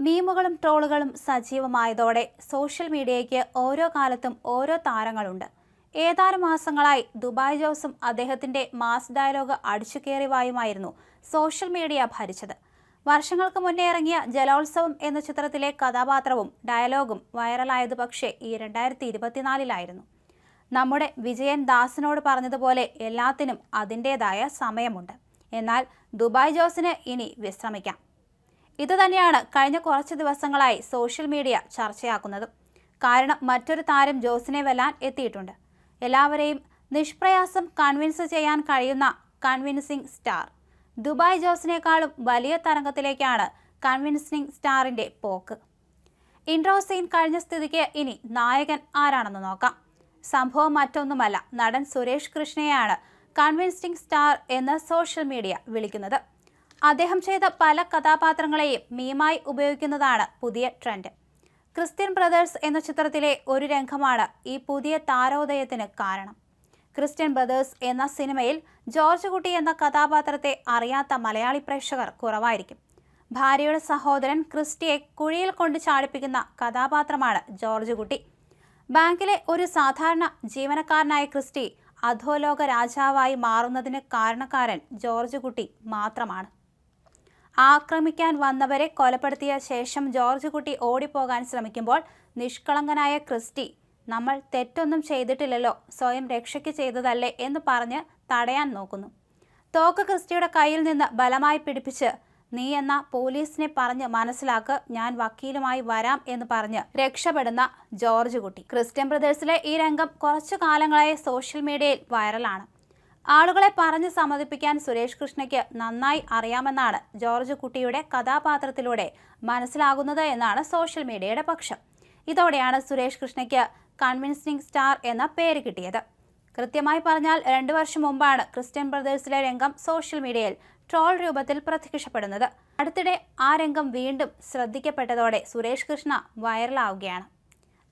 മീമുകളും ട്രോളുകളും സജീവമായതോടെ social മീഡിയയ്ക്ക് ഓരോ കാലത്തും ഓരോ താരങ്ങളുണ്ട്. ഏതാനും മാസങ്ങളായി ദുബായ് ജോസും അദ്ദേഹത്തിന്റെ മാസ് ഡയലോഗ് അടിച്ചുകേറിവായുമായിരുന്നു സോഷ്യൽ മീഡിയ ഭരിച്ചത്. വർഷങ്ങൾക്ക് മുന്നേ ഇറങ്ങിയ ജലോത്സവം എന്ന ചിത്രത്തിലെ കഥാപാത്രവും ഡയലോഗും വൈറലായത് പക്ഷേ ഈ രണ്ടായിരത്തി ഇരുപത്തിനാലിലായിരുന്നു നമ്മുടെ വിജയൻ ദാസിനോട് പറഞ്ഞതുപോലെ എല്ലാത്തിനും അതിന്റേതായ സമയമുണ്ട്. എന്നാൽ ദുബായ് ജോസിന് ഇനി വിശ്രമിക്കാം. ഇതുതന്നെയാണ് കഴിഞ്ഞ കുറച്ച് ദിവസങ്ങളായി സോഷ്യൽ മീഡിയ ചർച്ചയാക്കുന്നതും. കാരണം മറ്റൊരു താരം ജോസിനെ വെല്ലാൻ എത്തിയിട്ടുണ്ട്. എല്ലാവരെയും നിഷ്പ്രയാസം കൺവിൻസ് ചെയ്യാൻ കഴിയുന്ന കൺവിൻസിംഗ് സ്റ്റാർ ദുബായ് ജോസിനേക്കാളും വലിയ തരംഗത്തിലേക്കാണ് കൺവിൻസിംഗ് സ്റ്റാറിന്റെ പോക്ക്. ഇൻട്രോ സീൻ കഴിഞ്ഞ സ്ഥിതിക്ക് ഇനി നായകൻ ആരാണെന്ന് നോക്കാം. സംഭവം മറ്റൊന്നുമല്ല നടൻ സുരേഷ് കൃഷ്ണയാണ് കൺവിൻസിംഗ് സ്റ്റാർ എന്ന് സോഷ്യൽ മീഡിയ വിളിക്കുന്നത്. അദ്ദേഹം ചെയ്ത പല കഥാപാത്രങ്ങളെയും മീമായി ഉപയോഗിക്കുന്നതാണ് പുതിയ ട്രെൻഡ്. ക്രിസ്ത്യൻ ബ്രദേഴ്സ് എന്ന ചിത്രത്തിലെ ഒരു രംഗമാണ് ഈ പുതിയ താരോദയത്തിന് കാരണം. ക്രിസ്ത്യൻ ബ്രദേഴ്സ് എന്ന സിനിമയിൽ ജോർജ് കുട്ടി എന്ന കഥാപാത്രത്തെ അറിയാത്ത മലയാളി പ്രേക്ഷകർ കുറവായിരിക്കും. ഭാര്യയുടെ സഹോദരൻ ക്രിസ്റ്റിയെ കുഴിയിൽ കൊണ്ട് ചാടിപ്പിക്കുന്ന കഥാപാത്രമാണ് ജോർജ് കുട്ടി. ബാങ്കിലെ ഒരു സാധാരണ ജീവനക്കാരനായ ക്രിസ്റ്റി അധോലോക രാജാവായി മാറുന്നതിന് കാരണക്കാരൻ ജോർജ് കുട്ടി മാത്രമാണ്. ആക്രമിക്കാൻ വന്നവരെ കൊലപ്പെടുത്തിയ ശേഷം ജോർജ് കുട്ടി ഓടിപ്പോകാൻ ശ്രമിക്കുമ്പോൾ നിഷ്കളങ്കനായ ക്രിസ്റ്റി നമ്മൾ തെറ്റൊന്നും ചെയ്തിട്ടില്ലല്ലോ സ്വയം രക്ഷയ്ക്ക് ചെയ്തതല്ലേ എന്ന് പറഞ്ഞ് തടയാൻ നോക്കുന്നു. തോക്ക് ക്രിസ്റ്റിയുടെ കയ്യിൽ നിന്ന് ബലമായി പിടിപ്പിച്ച് നീ എന്ന പോലീസിനെ പറഞ്ഞ് മനസ്സിലാക്ക് ഞാൻ വക്കീലുമായി വരാം എന്ന് പറഞ്ഞ് രക്ഷപ്പെടുന്ന ജോർജ് കുട്ടി. ക്രിസ്ത്യൻ ബ്രദേഴ്സിലെ ഈ രംഗം കുറച്ചു കാലങ്ങളായി സോഷ്യൽ മീഡിയയിൽ വൈറലാണ്. ആളുകളെ പറഞ്ഞ് സമ്മതിപ്പിക്കാൻ സുരേഷ് കൃഷ്ണയ്ക്ക് നന്നായി അറിയാമെന്നാണ് ജോർജ് കുട്ടിയുടെ കഥാപാത്രത്തിലൂടെ മനസ്സിലാകുന്നത് എന്നാണ് സോഷ്യൽ മീഡിയയുടെ പക്ഷം. ഇതോടെയാണ് സുരേഷ് കൃഷ്ണയ്ക്ക് കൺവിൻസിംഗ് സ്റ്റാർ എന്ന പേര് കിട്ടിയത്. കൃത്യമായി പറഞ്ഞാൽ രണ്ടു വർഷം മുമ്പാണ് ക്രിസ്ത്യൻ ബ്രദേഴ്സിലെ രംഗം സോഷ്യൽ മീഡിയയിൽ ട്രോൾ രൂപത്തിൽ പ്രത്യക്ഷപ്പെടുന്നത്. അടുത്തിടെ ആ രംഗം വീണ്ടും ശ്രദ്ധിക്കപ്പെട്ടതോടെ സുരേഷ് കൃഷ്ണ വൈറലാവുകയാണ്.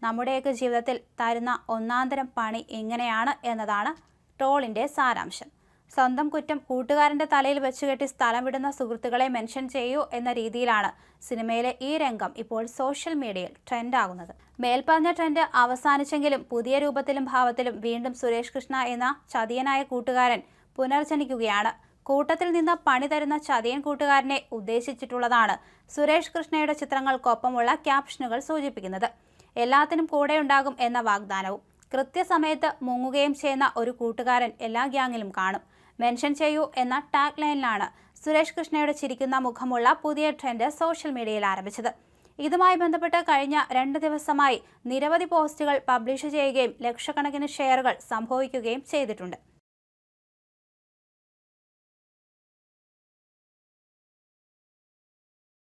നമ്മുടെയൊക്കെ ജീവിതത്തിൽ തരുന്ന ഒന്നാന്തരം പണി എങ്ങനെയാണ് എന്നതാണ് ട്രോളിന്റെ സാരാംശം. സ്വന്തം കുറ്റം കൂട്ടുകാരന്റെ തലയിൽ വെച്ചുകെട്ടി സ്ഥലം വിടുന്ന സുഹൃത്തുക്കളെ മെൻഷൻ ചെയ്യൂ എന്ന രീതിയിലാണ് സിനിമയിലെ ഈ രംഗം ഇപ്പോൾ സോഷ്യൽ മീഡിയയിൽ ട്രെൻഡാകുന്നത്. മേൽപ്പറഞ്ഞ ട്രെൻഡ് അവസാനിച്ചെങ്കിലും പുതിയ രൂപത്തിലും ഭാവത്തിലും വീണ്ടും സുരേഷ് കൃഷ്ണ എന്ന ചതിയനായ കൂട്ടുകാരൻ പുനർജനിക്കുകയാണ്. കൂട്ടത്തിൽ നിന്ന് പണി തരുന്ന ചതിയൻ കൂട്ടുകാരനെ ഉദ്ദേശിച്ചിട്ടുള്ളതാണ് സുരേഷ് കൃഷ്ണയുടെ ചിത്രങ്ങൾക്കൊപ്പമുള്ള ക്യാപ്ഷനുകൾ സൂചിപ്പിക്കുന്നത്. എല്ലാത്തിനും കൂടെയുണ്ടാകും എന്ന വാഗ്ദാനവും. കൃത്യസമയത്ത് മുങ്ങുകയും ചെയ്യുന്ന ഒരു കൂട്ടുകാരൻ എല്ലാ ഗ്യാങ്ങിലും കാണും. മെൻഷൻ ചെയ്യൂ എന്ന ടാഗ് ലൈനിലാണ് സുരേഷ് കൃഷ്ണയുടെ ചിരിക്കുന്ന മുഖമുള്ള പുതിയ ട്രെൻഡ് സോഷ്യൽ മീഡിയയിൽ ആരംഭിച്ചത്. ഇതുമായി ബന്ധപ്പെട്ട് കഴിഞ്ഞ രണ്ട് ദിവസമായി നിരവധി പോസ്റ്റുകൾ പബ്ലിഷ് ചെയ്യുകയും ലക്ഷക്കണക്കിന് ഷെയറുകൾ സംഭവിക്കുകയും ചെയ്തിട്ടുണ്ട്.